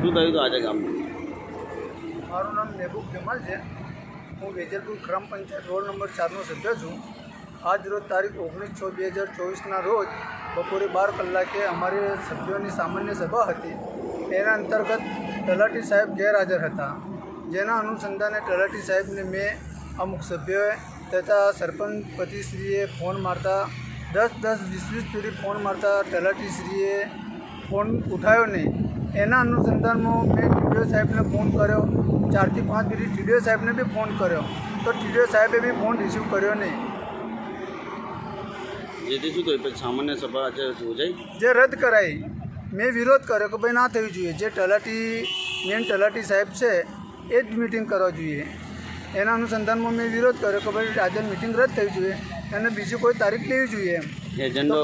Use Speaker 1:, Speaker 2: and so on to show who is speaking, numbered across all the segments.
Speaker 1: શું થયું હતું આજે ગામમાં?
Speaker 2: મારું નામ મહેબૂબ જમાલ છે. હું વેજલપુર ગ્રામ પંચાયત રોડ નંબર ચારનો સભ્ય છું. આજ રોજ તારીખ ઓગણીસ છ બે હજાર ચોવીસના રોજ બપોરે બાર કલાકે અમારી સભ્યોની સામાન્ય સભા હતી. એના અંતર્ગત તલાટી સાહેબ ગેરહાજર હતા. જેના અનુસંધાને તલાટી સાહેબને મેં અમુક સભ્યોએ તથા સરપંચ પતિશ્રીએ ફોન મારતા દસ દસ વીસ વીસ સુધી ફોન મારતા તલાટીશ્રીએ ફોન ઉઠાવ્યો નહીં. એના અનુસંધાનમાં મેં ટીડીઓ સાહેબને ફોન કર્યો. ચારથી પાંચ મિનિટ ટીડીઓ સાહેબને બી ફોન કર્યો. તો ટીડીઓ સાહેબે બી ફોન રિસીવ કર્યો નહીં.
Speaker 1: જેથી શું થયું? સામાન્ય સભા આજે યોજાઈ?
Speaker 2: જે રદ કરાઈ. મેં વિરોધ કર્યો કે ભાઈ ના થવી જોઈએ. જે તલાટી મેન તલાટી સાહેબ છે એ જ મિટિંગ કરવા જોઈએ. એના અનુસંધાનમાં મેં વિરોધ કર્યો કે ભાઈ આજે મિટિંગ રદ થવી જોઈએ. અને બીજી કોઈ તારીખ લેવી જોઈએ એમ.
Speaker 1: એજન્ડો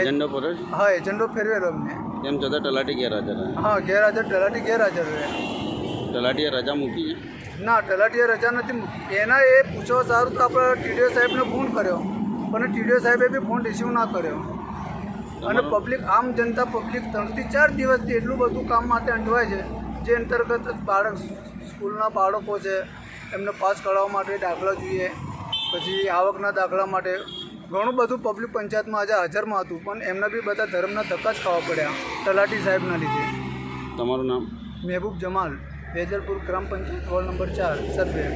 Speaker 1: એજન્ડો પર
Speaker 2: હા એજન્ડો ફેરવેલો અમને.
Speaker 1: તેમ છતાં તલાટી ગેરહાજર રહે
Speaker 2: હા ગેરહાજર તલાટી ગેરહાજર રહે
Speaker 1: તલાટીએ રજા મૂકી છે?
Speaker 2: ના તલાટીએ રજા નથી મૂકી. એના એ પૂછવા સારું તો આપણે ટીડીઓ સાહેબને ફોન કર્યો. પણ ટીડીઓ સાહેબે બી ફોન રિસીવ ના કર્યો. અને પબ્લિક આમ જનતા પબ્લિક ત્રણથી ચાર દિવસથી એટલું બધું કામ માટે અંટવાય છે જે અંતર્ગત બાળક સ્કૂલના બાળકો છે એમને પાસ કરાવવા માટે દાખલા જોઈએ પછી આવકના દાખલા માટે ઘણું બધું પબ્લિક પંચાયતમાં આજે હાજરમાં હતું પણ એમને બી બધા ધર્મના ધક્કા જ ખાવા પડ્યા તલાટી સાહેબના લીધે.
Speaker 1: તમારું નામ?
Speaker 2: મહેબૂબ જમાલ વેજલપુર ગ્રામ પંચાયત વોર્ડ નંબર ચાર સભ્ય